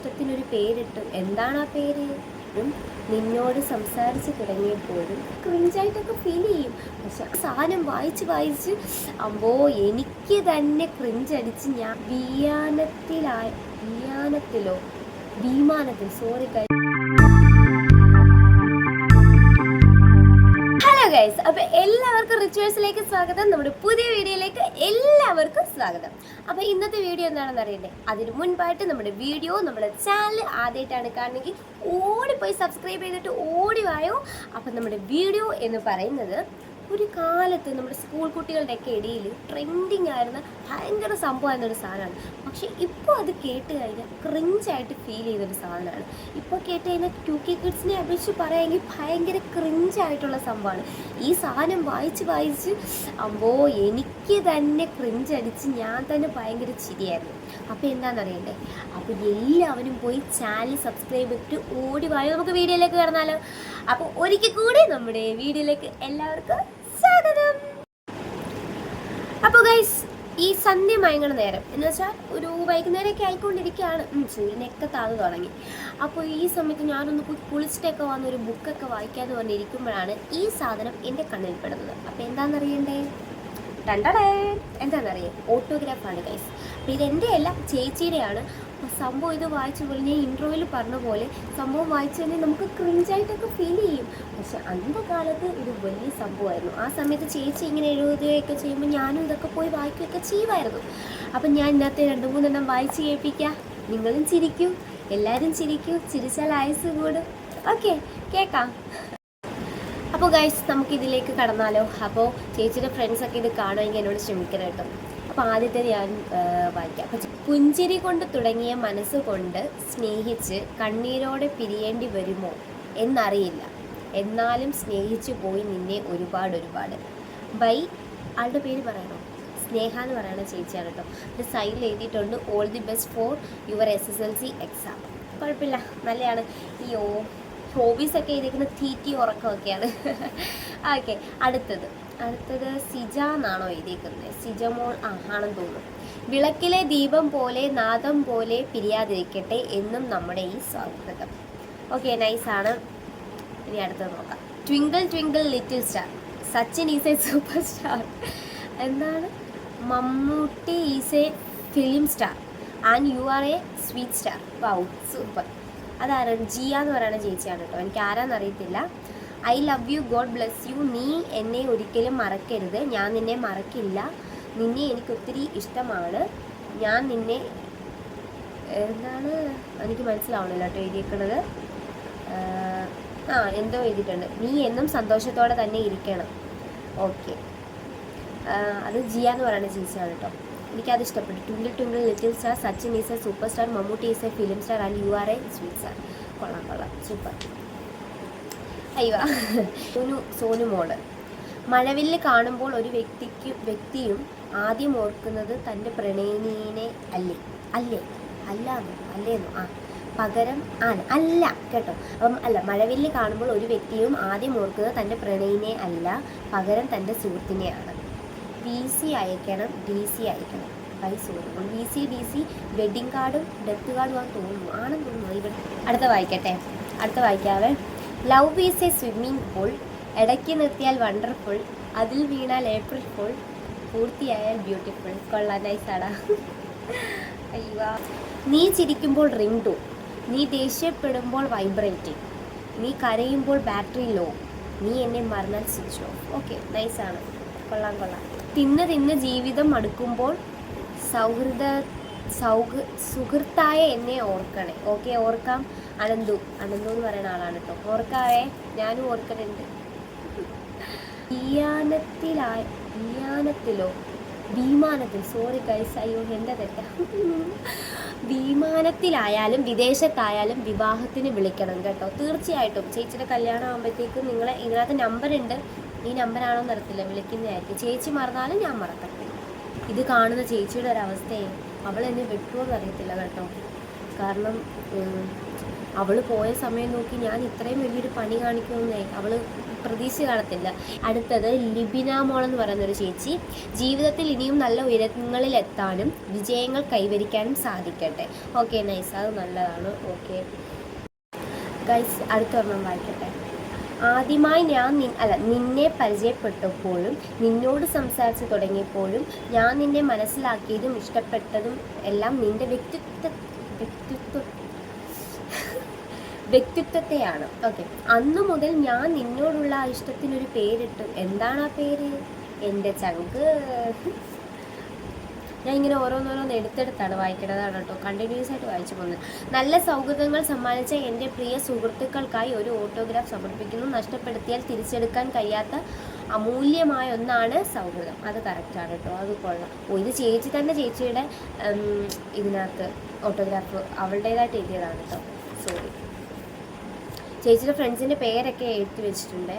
ഇഷ്ടത്തിനൊരു പേരിട്ടു. എന്താണ് ആ പേര്? നിന്നോട് സംസാരിച്ച് തുടങ്ങിയപ്പോഴും ക്രിഞ്ചായിട്ടൊക്കെ ഫീൽ ചെയ്യും. പക്ഷെ സാധനം വായിച്ച് വായിച്ച് അമ്പോ എനിക്ക് തന്നെ ക്രിഞ്ചടിച്ച് ഞാൻ വിയാനത്തിലായ വിയാനത്തിലോ വിമാനത്തിൽ സോറി ഹലോ ഗൈസ് അപ്പൊ എല്ലാവർക്കും റിച്വേഴ്സിലേക്ക് സ്വാഗതം. നമ്മുടെ പുതിയ വീഡിയോയിലേക്ക് എല്ലാവർക്കും സ്വാഗതം. അപ്പോൾ ഇന്നത്തെ വീഡിയോ എന്താണെന്ന് അറിയണ്ടേ? അതിന് മുൻപായിട്ട് നമ്മുടെ വീഡിയോ നമ്മുടെ ചാനൽ ആദ്യമായിട്ടാണ് കാണുന്നെങ്കിൽ ഓടിപ്പോയി സബ്സ്ക്രൈബ് ചെയ്തിട്ട് ഓടി വായോ. അപ്പൊ നമ്മുടെ വീഡിയോ എന്ന് പറയുന്നത് ഒരു കാലത്ത് നമ്മുടെ സ്കൂൾ കുട്ടികളുടെയൊക്കെ ഇടയിൽ ട്രെൻഡിങ് ആയിരുന്ന ഭയങ്കര സംഭവമായിരുന്ന ഒരു സാധനമാണ്. പക്ഷെ ഇപ്പോൾ അത് കേട്ട് കഴിഞ്ഞാൽ ക്രിഞ്ചായിട്ട് ഫീൽ ചെയ്തൊരു സാധനമാണ്. ഇപ്പോൾ കേട്ട് കഴിഞ്ഞാൽ ടു കെ കിഡ്സിനെ അപേക്ഷിച്ച് പറയുമെങ്കിൽ ഭയങ്കര ക്രിഞ്ചായിട്ടുള്ള സംഭവമാണ്. ഈ സാധനം വായിച്ച് വായിച്ച് അമ്പോ എനിക്ക് തന്നെ ക്രിഞ്ചടിച്ച് ഞാൻ തന്നെ ഭയങ്കര ചിരിയായിരുന്നു. അപ്പോൾ എന്താണെന്നറിയണ്ടേ അപ്പോൾ എല്ലാവരും പോയി ചാനൽ സബ്സ്ക്രൈബ് ചെയ്തിട്ട് ഓടി വായോ നമുക്ക് വീഡിയോയിലേക്ക് കടന്നാലോ? അപ്പോൾ ഒരിക്കൽ കൂടി നമ്മുടെ വീഡിയോയിലേക്ക് എല്ലാവർക്കും സ്വാഗതം അപ്പോൾ ഗൈസ് ഈ സന്ധ്യ മയങ്ങണ നേരം. എന്ന് വെച്ചാൽ ഒരു വൈകുന്നേരമൊക്കെ ആയിക്കൊണ്ടിരിക്കുകയാണ്. സൂര്യനൊക്കെ താതു തുടങ്ങി. അപ്പോൾ ഈ സമയത്ത് ഞാനൊന്ന് കുളിച്ചിട്ടൊക്കെ വന്ന് ഒരു ബുക്കൊക്കെ വായിക്കാതെ പറഞ്ഞിരിക്കുമ്പോഴാണ് ഈ സാധനം എന്റെ കണ്ണിൽ പെടുന്നത്. അപ്പോൾ എന്താണെന്നറിയണ്ടേ? രണ്ടടേ എന്താണെന്നറിയാം? ഓട്ടോഗ്രാഫാണ് ഗൈസ് അപ്പോൾ ഇതെന്റെ അല്ല ചേച്ചിയുടെയാണ് സംഭവം ഇത് വായിച്ചു പോലെ ഞാൻ ഇൻട്രോയിൽ പറഞ്ഞ പോലെ സംഭവം വായിച്ചു കഴിഞ്ഞാൽ നമുക്ക് ക്രിഞ്ചായിട്ടൊക്കെ ഫീൽ ചെയ്യും. പക്ഷെ അന്നത്തെ കാലത്ത് ഇത് വലിയ സംഭവമായിരുന്നു. ആ സമയത്ത് ചേച്ചി ഇങ്ങനെ എഴുതുകയൊക്കെ ചെയ്യുമ്പോൾ ഞാനും ഇതൊക്കെ പോയി വായിക്കുകയൊക്കെ ചെയ്യുമായിരുന്നു. അപ്പം ഞാൻ ഇന്നത്തെ രണ്ട് മൂന്നെണ്ണം വായിച്ച് കേൾപ്പിക്കാം. നിങ്ങളും ചിരിക്കും എല്ലാവരും ചിരിക്കും ചിരിച്ചാൽ ആയുസ് കൂടും. ഓക്കെ കേൾക്കാം. അപ്പോൾ ഗൈസ് നമുക്ക് ഇതിലേക്ക് കടന്നാലോ? അപ്പോൾ ചേച്ചിയുടെ ഫ്രണ്ട്സൊക്കെ ഇത് കാണുമെങ്കിൽ എന്നോട് ക്ഷമിക്കണം കേട്ടോ. അപ്പോൾ ആദ്യത്തെ ഞാൻ വായിക്കാം. അപ്പം പുഞ്ചിരി കൊണ്ട് തുടങ്ങിയ മനസ്സുകൊണ്ട് സ്നേഹിച്ച് കണ്ണീരോടെ പിരിയേണ്ടി വരുമോ എന്നറിയില്ല. എന്നാലും സ്നേഹിച്ചു പോയി നിന്നെ ഒരുപാട് ഒരുപാട്. ബൈ. ആളുടെ പേര് പറയണോ? സ്നേഹ എന്ന് പറയണ ചേച്ചിയാണ് കേട്ടോ ഇത് സൈഡിൽ എഴുതിയിട്ടുണ്ട് all the best for your S S L C exam കുഴപ്പമില്ല നല്ലതാണ് ഈ ഓ ഹോബീസൊക്കെ എഴുതിയിരിക്കുന്ന തീറ്റി ഉറക്കമൊക്കെയാണ്. ഓക്കെ അടുത്തത്. അടുത്തത് സിജ എന്നാണോ എഴുതിയിരിക്കുന്നത് സിജമോൾ ആ ആണെന്ന് തോന്നുന്നു വിളക്കിലെ ദീപം പോലെ നാദം പോലെ പിരിയാതിരിക്കട്ടെ എന്നും നമ്മുടെ ഈ സൗഹൃദം ഓക്കെ നൈസാണ് ഇനി അടുത്തത് നോക്കാം. Twinkle twinkle little star Sachin is a super star എന്താണ്? Mammootty is a film star and you are a sweet star wow super അതാരാണ്? ജിയ എന്ന് പറയുന്ന ചേച്ചിയാണ് കേട്ടോ. എനിക്ക് ആരാന്ന് അറിയത്തില്ല. I love you God bless you. നീ എന്നെ ഒരിക്കലും മറക്കരുത്. ഞാൻ നിന്നെ മറക്കില്ല. നിന്നെ എനിക്ക് ഒത്തിരി ഇഷ്ടമാണ്. ഞാൻ നിന്നെ എന്താണ്? എനിക്ക് മനസ്സിലാവണല്ലോ കേട്ടോ എഴുതിയേക്കുന്നത് ആ എന്തോ എഴുതിയിട്ടുണ്ട്. നീ എന്നും സന്തോഷത്തോടെ തന്നെ ഇരിക്കണം. ഓക്കെ. അത് ജിയ എന്ന് പറയുന്ന ചേച്ചിയാണ് കേട്ടോ. എനിക്കത് ഇഷ്ടപ്പെട്ടു. Twinkle twinkle little star Sachin is a super star Mammootty is a film star and you are a sweet star. കൊള്ളാം കൊള്ളാം. സൂപ്പർ. അയ്യോ. സോനു സോനു മോൾ. മഴവില്ല് കാണുമ്പോൾ ഒരു വ്യക്തിക്ക് വ്യക്തിയും ആദ്യം ഓർക്കുന്നത് തന്റെ പ്രണയിനീനെ അല്ലേ? അല്ലേ? അല്ലാന്നോ? അല്ലേന്നോ? ആ. പകരം ആ അല്ല കേട്ടോ. അപ്പം അല്ല മഴവില്ല് കാണുമ്പോൾ ഒരു വ്യക്തിയും ആദ്യം ഓർക്കുന്നത് തന്റെ പ്രണയിനെ അല്ല പകരം തന്റെ സുഹൃത്തിനെയാണ് വി സി അയക്കണം ഡി സി അയക്കണം. ബൈ സുഹൃത്തുക്കൾ V C D C wedding കാർഡും ഡെത്ത് കാർഡും ആണെന്ന് തോന്നുന്നു. ആണെന്ന് തോന്നുന്നു. ഇവിടെ അടുത്ത വായിക്കട്ടെ. അടുത്ത വായിക്കാവേ. Love is a swimming pool ഇടയ്ക്ക് നിർത്തിയാൽ വണ്ടർഫുൾ അതിൽ വീണാൽ ഏപ്രിൽ ഫുൾ പൂർത്തിയായാൽ ബ്യൂട്ടിഫുൾ കൊള്ളാൻ നൈസാടാ അയ്യോ. നീ ചിരിക്കുമ്പോൾ റിംഗ് ടു. നീ ദേഷ്യപ്പെടുമ്പോൾ വൈബ്രേറ്റിംഗ് നീ കരയുമ്പോൾ ബാറ്ററി ലോ. നീ എന്നെ മറന്നാൽ സ്വിച്ച് ഓഫ്. ഓക്കെ നൈസാണ് കൊള്ളാം കൊള്ളാം. തിന്ന് തിന്ന് ജീവിതം മടുക്കുമ്പോൾ സൗഹൃദ സൗഹൃ സുഹൃത്തായ എന്നെ ഓർക്കണേ. ഓക്കെ ഓർക്കാം. അനന്തു. അനന്തു എന്ന് പറയുന്ന ആളാണ് കേട്ടോ ഓർക്കാവേ. ഞാനും ഓർക്കണുണ്ട്. വിയാനത്തിലോ വിമാനത്തിൽ സോറി ഗൈസ് അയ്യോ എന്റെ തെറ്റ. വിമാനത്തിലായാലും വിദേശത്തായാലും വിവാഹത്തിന് വിളിക്കണം കേട്ടോ. തീർച്ചയായിട്ടും. ചേച്ചിയുടെ കല്യാണം ആകുമ്പോഴത്തേക്കും നിങ്ങളെ ഇതിനകത്ത് നമ്പർ ഉണ്ട്. ഈ നമ്പറാണോ നിർത്തില്ല വിളിക്കുന്നതായിരിക്കും. ചേച്ചി മറന്നാലും ഞാൻ മറക്കട്ടെ. ഇത് കാണുന്ന ചേച്ചിയുടെ ഒരവസ്ഥയെ അവൾ എന്നെ വിട്ടുമോ എന്നറിയത്തില്ല കേട്ടോ. കാരണം അവൾ പോയ സമയം നോക്കി ഞാൻ ഇത്രയും വലിയൊരു പണി കാണിക്കുമെന്നേ അവൾ പ്രതീക്ഷ കാണത്തില്ല. അടുത്തത് ലിബിന മോൾ എന്ന് പറയുന്നൊരു ചേച്ചി. ജീവിതത്തിൽ ഇനിയും നല്ല ഉയരങ്ങളിൽ എത്താനും വിജയങ്ങൾ കൈവരിക്കാനും സാധിക്കട്ടെ. Okay nice. അത് നല്ലതാണ്. ഓക്കെ. ഗൈസ് അടുത്തൊരെണ്ണം വായിക്കട്ടെ. ആദ്യമായി ഞാൻ നി അല്ല നിന്നെ പരിചയപ്പെട്ടപ്പോഴും നിന്നോട് സംസാരിച്ച് തുടങ്ങിയപ്പോഴും ഞാൻ നിന്നെ മനസ്സിലാക്കിയതും ഇഷ്ടപ്പെട്ടതും എല്ലാം നിന്റെ വ്യക്തിത്വ വ്യക്തിത്വ വ്യക്തിത്വത്തെയാണ്. ഓക്കെ അന്നു മുതൽ ഞാൻ നിന്നോടുള്ള ആ ഇഷ്ടത്തിനൊരു പേരിട്ടു. എന്താണ് ആ പേര്? എന്റെ ചങ്ക്. ഞാൻ ഇങ്ങനെ ഓരോന്നോരോന്ന് എടുത്തെടുത്താണ് വായിക്കേണ്ടതാണ് കേട്ടോ. കണ്ടിന്യൂസ് ആയിട്ട് വായിച്ചു പോകുന്നത്. നല്ല സൗഹൃദങ്ങൾ സമ്മാനിച്ച എന്റെ പ്രിയ സുഹൃത്തുക്കൾക്കായി ഒരു ഓട്ടോഗ്രാഫ് സമർപ്പിക്കുന്നു. നഷ്ടപ്പെടുത്തിയാൽ തിരിച്ചെടുക്കാൻ കഴിയാത്ത അമൂല്യമായ ഒന്നാണ് സൗഹൃദം. അത് കറക്റ്റാണ് കേട്ടോ. അത് കൊള്ളാം. ഇത് ചേച്ചി തന്നെ ചേച്ചിയുടെ ഇതിനകത്ത് ഓട്ടോഗ്രാഫ് അവളുടേതായിട്ട് എഴുതിയതാണ് കേട്ടോ. സോറി ചേച്ചിയുടെ ഫ്രണ്ട്സിന്റെ പേരൊക്കെ എഴുതി വെച്ചിട്ടുണ്ട്?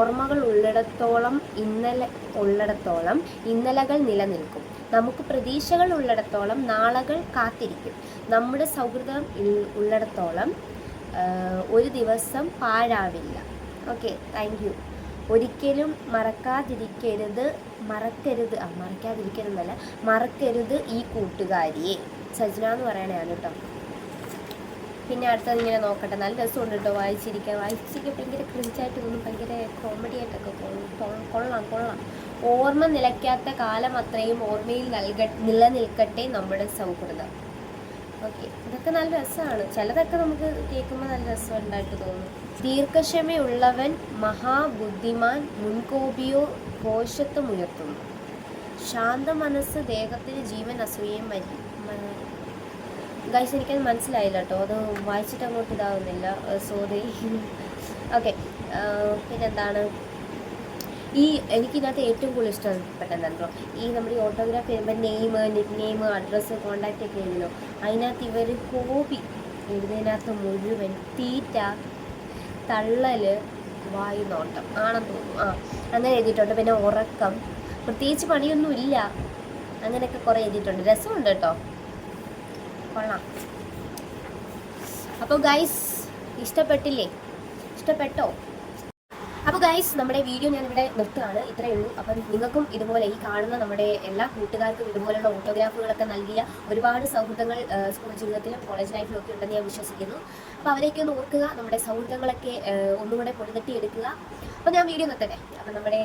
ഓർമ്മകൾ ഉള്ളിടത്തോളം ഇന്നലെ ഉള്ളിടത്തോളം ഇന്നലകൾ നിലനിൽക്കും. നമുക്ക് പ്രതീക്ഷകൾ ഉള്ളിടത്തോളം നാളകൾ കാത്തിരിക്കും. നമ്മുടെ സൗഹൃദം ഉള്ളിടത്തോളം ഒരു ദിവസം പാഴാവില്ല. Okay thank you. ഒരിക്കലും മറക്കാതിരിക്കരുത് മറക്കരുത് ആ മറക്കാതിരിക്കരുതല്ല മറക്കരുത് ഈ കൂട്ടുകാരിയെ. സജ്ന എന്ന് പറയണതാണ് കേട്ടോ പിന്നെ അടുത്തത് ഇങ്ങനെ നോക്കട്ടെ. നല്ല രസമുണ്ട് കേട്ടോ വായിച്ചിരിക്കാൻ. വായിച്ചിരിക്കാൻ ഭയങ്കര ക്രിഞ്ചായിട്ട് തോന്നും. ഭയങ്കര കോമഡി ആയിട്ടൊക്കെ തോന്നും. കൊള്ളാം കൊള്ളാം. ഓർമ്മ നിലയ്ക്കാത്ത കാലം അത്രയും ഓർമ്മയിൽ നൽക നിലനിൽക്കട്ടെ നമ്മുടെ സൗഹൃദം. ഓക്കെ. ഇതൊക്കെ നല്ല രസമാണ്. ചിലതൊക്കെ നമുക്ക് കേൾക്കുമ്പോൾ നല്ല രസമുണ്ടായിട്ട് തോന്നും. ദീർഘക്ഷമയുള്ളവൻ മഹാബുദ്ധിമാൻ മുൻകോപിയോ ഘോഷത്വം ഉയർത്തുന്നു ശാന്ത മനസ്സ് ദേഹത്തിന് ജീവൻ അസൂയയും മരി ഗൈസ് എനിക്കത് മനസ്സിലായില്ല കേട്ടോ. അത് വായിച്ചിട്ട് അങ്ങോട്ട് ഇതാവുന്നില്ല സോറി ഓക്കെ പിന്നെന്താണ്? ഈ എനിക്കിതിനകത്ത് ഏറ്റവും കൂടുതൽ ഇഷ്ടപ്പെട്ടെന്തോ ഈ നമ്മുടെ ഈ ഓട്ടോഗ്രാഫ് ചെയ്യുമ്പോൾ name nick name address contact ഒക്കെ എഴുതുന്നു. അതിനകത്ത് ഇവർ ഹോബി എഴുതിനകത്ത് മുഴുവൻ തീറ്റ തള്ളൽ വായു നോട്ടം. ആണെന്ന് തോന്നുന്നു. ആ അങ്ങനെ എഴുതിയിട്ടുണ്ട്. പിന്നെ ഉറക്കം. പ്രത്യേകിച്ച് പണിയൊന്നുമില്ല. അങ്ങനെയൊക്കെ കുറേ എഴുതിയിട്ടുണ്ട്. രസമുണ്ട് കേട്ടോ. കൊള്ളാം. അപ്പോൾ ഗൈസ് ഇഷ്ടപ്പെട്ടില്ലേ? ഇഷ്ടപ്പെട്ടോ? അപ്പോൾ ഗൈസ് നമ്മുടെ വീഡിയോ ഞാൻ ഇവിടെ നിർത്തുകയാണ്. ഇത്രയേ ഉള്ളൂ. അപ്പം നിങ്ങൾക്കും ഇതുപോലെ ഈ കാണുന്ന നമ്മുടെ എല്ലാ കൂട്ടുകാർക്കും ഇതുപോലെയുള്ള ഓട്ടോഗ്രാഫുകളൊക്കെ നൽകിയ ഒരുപാട് സൗഹൃദങ്ങൾ സ്കൂൾ ജീവിതത്തിലും കോളേജ് ലൈഫിലും ഒക്കെ ഉണ്ടെന്ന് ഞാൻ വിശ്വസിക്കുന്നു. അപ്പോൾ അവരെയൊക്കെ ഒന്ന് ഓർക്കുക നമ്മുടെ സൗഹൃദങ്ങളൊക്കെ ഒന്നുകൂടെ പൊടിതട്ടി എടുക്കുക അപ്പോൾ ഞാൻ വീഡിയോ നിർത്തട്ടെ? അപ്പം നമ്മുടെ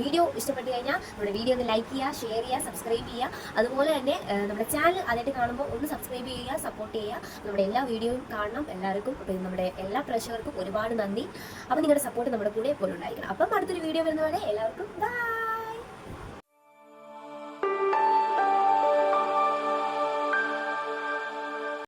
വീഡിയോ ഇഷ്ടപ്പെട്ട് കഴിഞ്ഞാൽ നമ്മുടെ വീഡിയോ ഒന്ന് ലൈക്ക് ചെയ്യുക ഷെയർ ചെയ്യുക സബ്സ്ക്രൈബ് ചെയ്യുക. അതുപോലെ തന്നെ നമ്മുടെ ചാനൽ ആദ്യമായിട്ട് കാണുമ്പോൾ ഒന്ന് സബ്സ്ക്രൈബ് ചെയ്യുക സപ്പോർട്ട് ചെയ്യുക. നമ്മുടെ എല്ലാ വീഡിയോയും കാണണം എല്ലാവർക്കും. നമ്മുടെ എല്ലാ പ്രേക്ഷകർക്കും ഒരുപാട് നന്ദി. അപ്പം നിങ്ങളുടെ സപ്പോർട്ട് നമ്മുടെ കൂടെ എപ്പോഴും ഉണ്ടായിരിക്കണം അപ്പം അടുത്തൊരു വീഡിയോ വരുന്നവരെ എല്ലാവർക്കും ബൈ